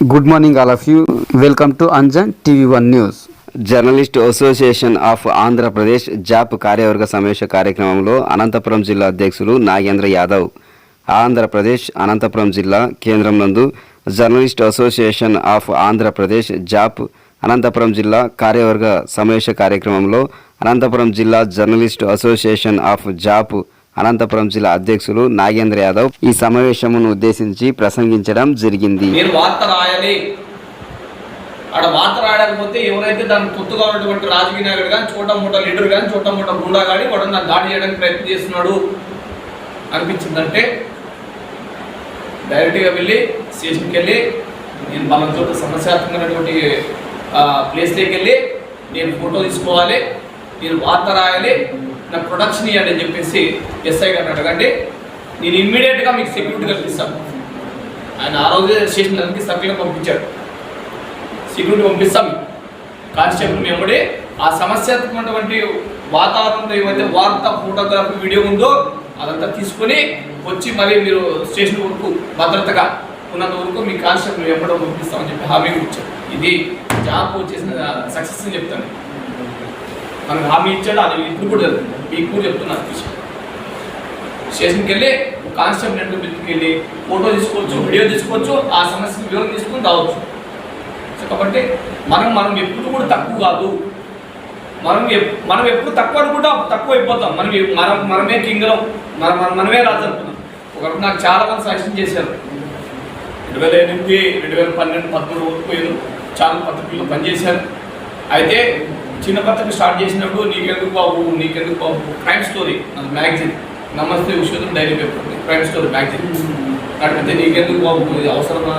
Good morning all of you welcome to Anjan TV one news journalist association of Andhra Pradesh JAP కార్యవర్గ సమావేశ కార్యక్రమంలో అనంతపురం జిల్లా అధ్యక్షులు నాగేంద్ర యాదవ్ ఆంధ్రప్రదేశ్ అనంతపురం జిల్లా కేంద్రం నందు journalist association of Andhra Pradesh JAP Anantapuram జిల్లా కార్యవర్గ సమావేశ కార్యక్రమంలో అనంతపురం జిల్లా journalist association of JAP Anantapuram జిల్లా అధ్యక్షులు నాగేంద్ర యాదవ్ ఈ సమావేశమును ఉద్దేశించి ప్రసంగించడం జరిగింది. నేను వార్త రాయాలి. ఆడ వార్త రాయకపోతే ఎవరైతే దాన్ని తొత్తుగా ఉన్నటువంటి రాజకీయ నాయకుడు కానీ చోట మూట లీడర్ కానీ చోట మూట గుండా కానీ వాడు దాన్ని దాడి చేయడానికి ప్రయత్నం చేస్తున్నాడు అనిపించిందంటే డైరెక్ట్గా వెళ్ళి స్టేషన్కి వెళ్ళి నేను మన చోట సమస్యాత్మకమైనటువంటి ప్లేస్లోకి వెళ్ళి నేను ఫోటో తీసుకోవాలి. నేను వార్త రాయాలి నాకు ప్రొడక్షన్ ఇవ్వండి అని చెప్పేసి ఎస్ఐ గారిని అడగండి నేను ఇమ్మీడియట్గా మీకు సెక్యూరిటీ కల్పిస్తాను ఆయన ఆ రోజే స్టేషన్ అందరికీ సర్కిల్గా పంపించాడు. సెక్యూరిటీ పంపిస్తాం కానిస్టేబుల్ మేముడే ఆ సమస్యాత్మకమైనటువంటి వాతావరణంలో ఏమైతే వార్త ఫోటోగ్రఫీ వీడియో ఉందో అదంతా తీసుకొని వచ్చి మరి మీరు స్టేషన్ వరకు భద్రతగా ఉన్నంత వరకు మీ కానిస్టేబుల్ ఎప్పుడో పంపిస్తామని చెప్పి హామీ ఇచ్చాడు ఇది జాబ్ చేసిన సక్సెస్ అని చెప్తాను. మనకు హామీ ఇచ్చాడు? అది ఇప్పుడు కూడా జరుగుతుంది. మీకు కూడా చెప్తున్నాను స్టేషన్కి వెళ్ళి కానిస్టేబుల్ ఎంట్రీ బిల్కి వెళ్ళి ఫోటో తీసుకోవచ్చు వీడియో తీసుకోవచ్చు ఆ సమస్యకి వివరం తీసుకొని రావచ్చు. సో కాబట్టి మనం మనం ఎప్పుడు కూడా తక్కువ కాదు. మనం మనం ఎప్పుడు తక్కువ అనుకుంటా తక్కువ అయిపోతాం. మనం మనం మనమే కింగలం మన మనం మనమే రాజు అనుకున్నాం ఒకప్పుడు నాకు చాలా మంది సజెషన్ చేశారు. రెండు వేల ఎనిమిది రెండు వేల పన్నెండు పదమూడు వరకు చాలా పత్రికల్లో పనిచేశారు. అయితే చిన్న పత్రిక స్టార్ట్ చేసినప్పుడు నీకెందుకు బాబు నీకెందుకు బాబు? క్రైమ్ స్టోరీ అది మ్యాగజైన్ నమస్తే విశ్వతం daily paper crime story magazine అడిగితే నీకెందుకు బాబు? ఇది అవసరమా?